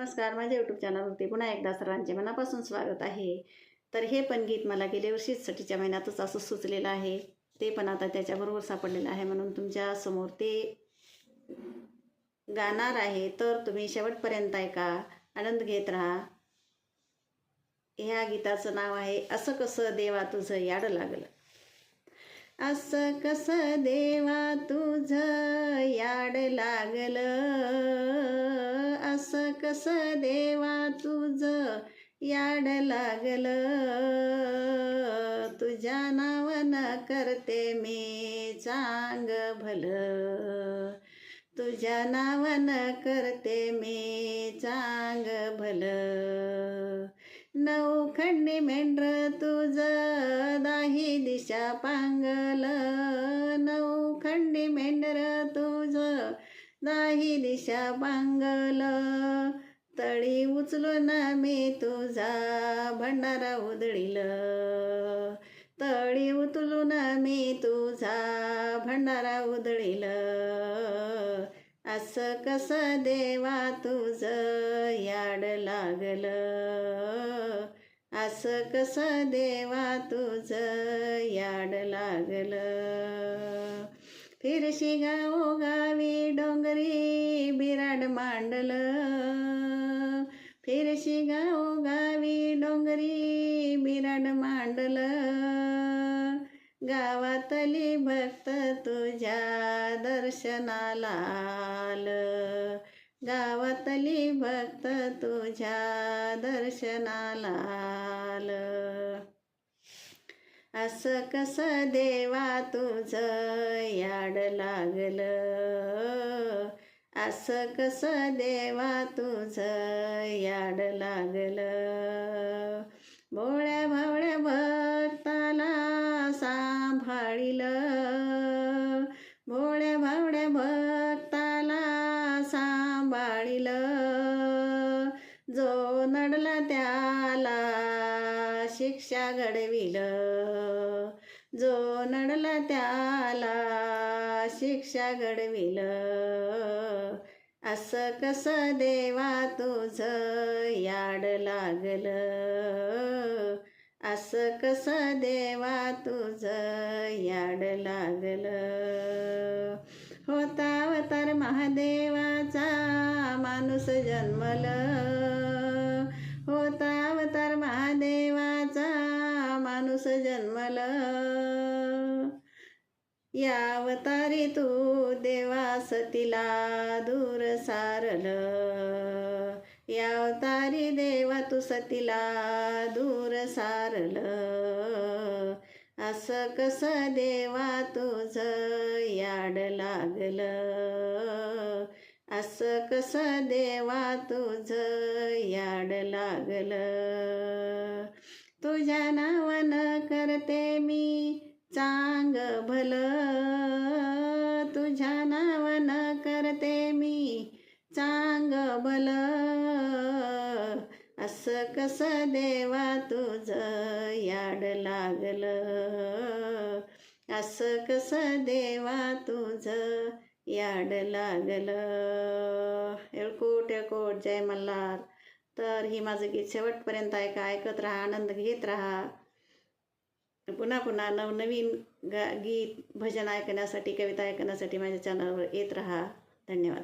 नमस्कार माझ्या यूट्यूब चॅनलवरती पुन्हा एकदा सर्वांचे मनापासून स्वागत आहे. तर हे पण गीत मला गेल्या वर्षीच सटीच्या महिन्यातच असं सुचलेलं आहे. ते पण आता त्याच्याबरोबर सापडलेलं आहे म्हणून तुमच्यासमोर ते गाणार आहे. तर तुम्ही शेवटपर्यंत ऐका आनंद घेत राहा. ह्या गीताचं नाव आहे असं कसं देवा तुझं याड लागलं? असं कसं देवा तुझं याड लागलं? असं कसं देवा तुझं याड लागलं? तुझ्या नावन करते मी चांग भलं. तुझ्या नावन करते मी चांग भलं. नऊखंडी मेंढ्र तुझं दाही दिशा पांगल. नऊखंडी मेंढ्र तुझं नाही दिशा बांगल. तळी उचलून मी तुझा भंडारा उधळील. तळी उचलून मी तुझा भंडारा उधळील. असं कसं देवा तुझं याड लागलं? असं कसं देवा तुझं याड लागलं? फिरशी गावो गावी डोंगरी बिराड मांडलं. फिरशी गावो गावी डोंगरी बिराड मांडलं. गावातली भक्त तुझ्या दर्शनाला आलं गावातली भक्त तुझ्या दर्शनाला आलं असं कसं देवा तुझं याड लागलं? असं कसं देवा तुझं याड लागलं? भोळ्या भावळ्या भक्ताला सांभाळिलं. भोळ्या भावड्या भक्ताला सांभाळिलं. जो नडला त्याला शिक्षा घडविल. जो नडला त्याला शिक्षा घडविल. असं कसं देवा तुझं याड लागलं? असं कसं देवा तुझं याड लागलं? होता अवतार महादेवाचा माणूस जन्मल. होता अवतार महादेवाचा माणूस जन्मल. या अवतारी तू देवा सतीला दूर सारल. या अवतारी देवा तू सतीला दूर सारल. असं कसं देवा तुझं याड लागलं? असं कसं देवा तुझं याड लागलं तुझ्या नावानं करते मी चांग भलं. तुझ्या नावानं करते मी चांग भलं. असं कसं देवा तुझं याड लागलं असं कसं देवा तुझं याड लागलं एळकोट एळकोट जय मल्हार. तर हे माझं गीत शेवटपर्यंत ऐका ऐकत राहा आनंद घेत राहा. पुन्हा पुन्हा नवनवीन गा गीत भजन ऐकण्यासाठी कविता ऐकण्यासाठी माझ्या चॅनलवर येत राहा. धन्यवाद.